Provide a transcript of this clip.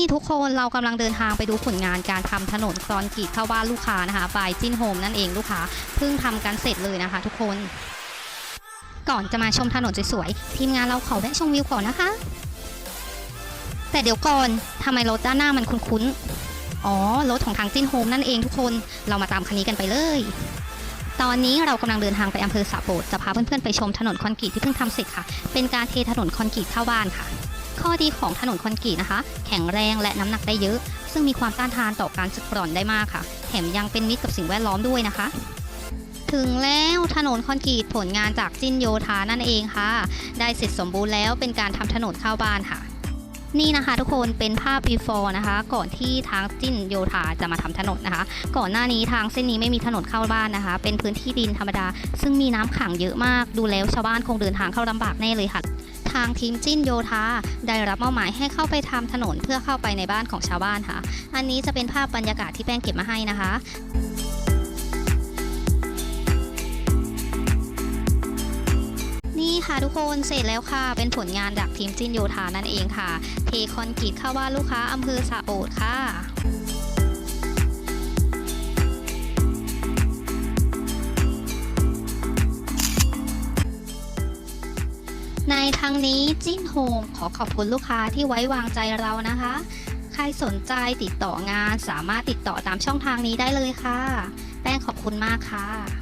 นี่ทุกคนเรากำลังเดินทางไปดูผลงานการทำถนนคอนกรีตเข้าบ้านลูกค้านะคะบายจินโฮมนั่นเองลูกค้าเพิ่งทำกันเสร็จเลยนะคะ ทุกคน ก่อนจะมาชมถนนสวยๆทีมงานเราขอแวะชมวิวก่อนนะคะ แต่เดี๋ยวก่อนทำไมรถด้านหน้ามันคุ้นๆอ๋อรถของทางจินโฮมนั่นเองทุกคนเรามาตามคันนี้กันไปเลยตอนนี้เรากำลังเดินทางไปอำเภอสะโบดจะพาเพื่อนๆไปชมถนนคอนกรีตที่เพิ่งทำเสร็จค่ะ เป็นการเทถนนคอนกรีตเข้าบ้านค่ะ ข้อดีของถนนคอนกรีตนะคะ แข็งแรงและน้ำหนักได้เยอะ ซึ่งมีความต้านทานต่อการสึกกร่อนได้มากค่ะ แถมยังเป็นมิตรกับสิ่งแวดล้อมด้วยนะคะ ถึงแล้วถนนคอนกรีตผลงานจากจินโยธานั่นเองค่ะ ได้เสร็จสมบูรณ์แล้วเป็นการทำถนนเข้าบ้านค่ะ นี่นะคะทุกคนเป็นภาพ before นะคะ ก่อนที่ทางจินโยธาจะมาทำถนนนะคะ ก่อนหน้านี้ทางเส้นนี้ไม่มีถนนเข้าบ้านนะคะ เป็นพื้นที่ดินธรรมดา ซึ่งมีน้ำขังเยอะมาก ดูแล้วชาวบ้านคงเดินทางเข้าลำบากแน่เลยค่ะ ทางทีมจิ้นโยธาได้รับมอบหมายให้เข้าไปทำถนนเพื่อเข้าไปในบ้านของชาวบ้านค่ะ อันนี้จะเป็นภาพบรรยากาศที่แป้งเก็บมาให้นะคะนี่ค่ะทุกคนเสร็จแล้วค่ะ เป็นผลงานจากทีมจินโยธานั่นเองค่ะ เทคอนกรีตเข้าบ้านลูกค้าอำเภอสะโอดค่ะ ในทางนี้จิ้นโฮมขอขอบคุณลูกค้าที่ไว้วางใจเรานะคะ ใครสนใจติดต่องานสามารถติดต่อตามช่องทางนี้ได้เลยค่ะ แป้งขอบคุณมากค่ะ